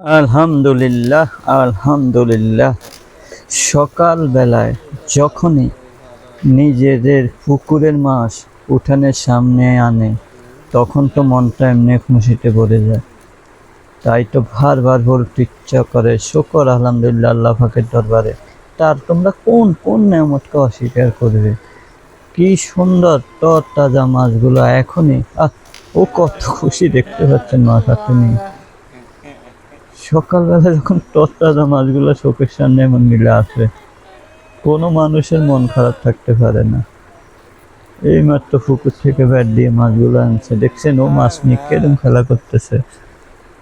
আলহামদুলিল্লাহ আলহামদুলিল্লাহ। সকালবেলায় যখনই নিজেদের পুকুরের মাছ উঠানের সামনে আনে, তখন তো মনটা এমনি খুশিতে ভরে যায়। তাই তো বারবার বলতে ইচ্ছা করে, শুকর, আলহামদুলিল্লাহ, আল্লাহ ফাঁকের দরবারে। তার তোমরা কোন কোন নিয়ামতকে অস্বীকার করবে? কি সুন্দর তর তাজা মাছগুলো এখনই ও কত খুশি দেখতে পাচ্ছেন মাছ নিয়ে সকালবেলা যখন তরতাজা মাছগুলো চোখের সামনে এমন মিলে আসে, কোনো মানুষের মন খারাপ থাকতে পারে না। এই মাত্র পুকুর থেকে ব্যাট দিয়ে মাছগুলো আনছে। দেখছেন ও মাছ নিয়ে কেরম খেলা করতেছে।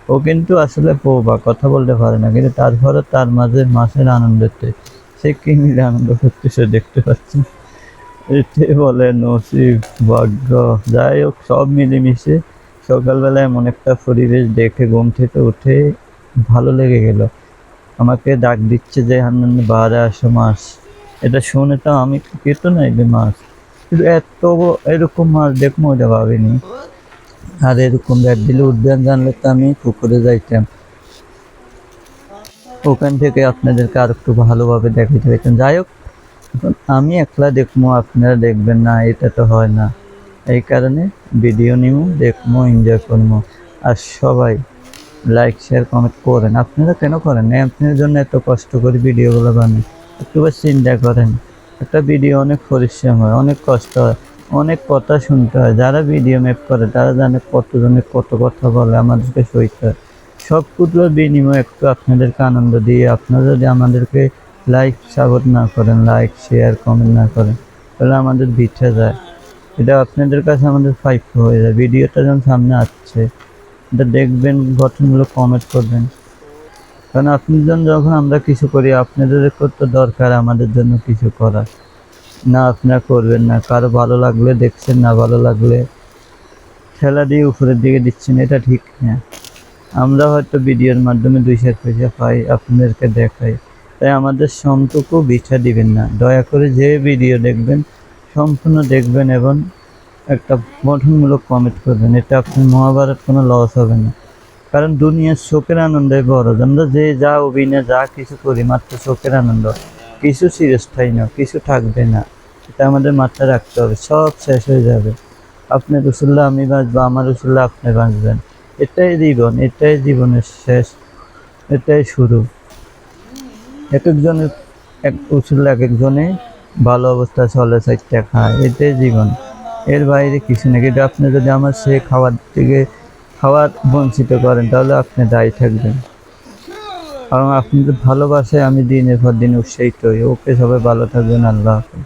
ও কিন্তু আসলে পো বা কথা বলতে পারে না। কিন্তু তারপরে তার মাঝে মাছের আনন্দতে সে কি মিলে আনন্দ করতেছে দেখতে পাচ্ছি। এতে বলে, নসিব ভাগ্য যাই হোক, সব মিলেমিশে সকালবেলায় এমন একটা পরিবেশ দেখে ঘুম থেকে উঠে ভালো লেগে গেল। আমাকে ডাক দিচ্ছে যে, হান্নান বাহারে আসো মাছ। এটা শুনে তো আমি কেতো নাই যে মাছ। কিন্তু এত এরকম মাছ দেখব ওটা ভাবিনি আর এরকম ব্যাট দিলে উদ্যান জানলে তো আমি পুকুরে যাইতাম। ওখান থেকে আপনাদেরকে আর একটু ভালোভাবে দেখাতে পারতাম। যাই হোক, এখন আমি একলা দেখব, আপনারা দেখবেন না, এটা তো হয় না। এই কারণে ভিডিও নিব দেখব এনজয় করব। আর সবাই লাইক শেয়ার কমেন্ট করেন। আপনারা কেন করেন না আপনার জন্য এত কষ্ট করে ভিডিওগুলো বানান একটু বেশ চিন্তা করেন। একটা ভিডিও অনেক পরিশ্রম হয়, অনেক কষ্ট হয়, অনেক কথা শুনতে হয়। যারা ভিডিও মেক করে, তারা জানে কতজনে কত কথা বলে, আমাদেরকে সইতে হয়। সব কুটলোর বিনিময়ে একটু আপনাদেরকে আনন্দ দিয়ে, আপনারা যদি আমাদেরকে লাইক সাপোর্ট না করেন লাইক শেয়ার কমেন্ট না করেন, তাহলে আমাদের বিঠে যায়। এটা আপনাদের কাছে আমাদের ফাইভ হয়ে যায়। ভিডিওটা যখন সামনে আসছে এটা দেখবেন, গঠনমূলক কমেন্ট করবেন। কারণ আপনি যখন আমরা কিছু করি, আপনাদের করতে দরকার আমাদের জন্য কিছু করার। না আপনারা করবেন না, কারও ভালো লাগলে দেখছেন, না ভালো লাগলে খেলা দিয়ে উপরের দিকে দিচ্ছেন, এটা ঠিক না। আমরা হয়তো ভিডিওর মাধ্যমে দুই চার পয়সা পাই, আপনাদেরকে দেখাই। তাই আমাদের সম্পর্ক বিছা দিবেন না। দয়া করে যে ভিডিও দেখবেন, সম্পূর্ণ দেখবেন এবং একটা গঠনমূলক কমেন্ট করবেন। এটা আপনার মহাভারত কোনো লস হবে না। কারণ দুনিয়ার শোকের আনন্দে বড়। আমরা যে যা অভিনয়, যা কিছু করি, মাত্র শোকের আনন্দ। কিছু চিরস্থায়ী না, কিছু থাকবে না। এটা আমাদের মাথায় রাখতে হবে। সব শেষ হয়ে যাবে। আপনি রসুল্লাহ, আমি বাঁচবো, আমার রসুল্লাহ আপনি বাঁচবেন। এটাই জীবন, এটাই জীবনের শেষ, এটাই শুরু। এক একজনের এক রসুল্লাহ এক একজনে ভালো অবস্থা চলে চারটা খায়। এটাই জীবন। এর বাইরে কিছু না কিন্তু আপনি যদি আমার সে খাওয়ার থেকে খাওয়ার বঞ্চিত করেন, তাহলে আপনি দায়ী থাকবেন। কারণ আপনি তো ভালোবাসায় আমি দিনের পর দিন উৎসাহিত হই, ওকে সবাই ভালো থাকবেন, আল্লাহ হাফেজ।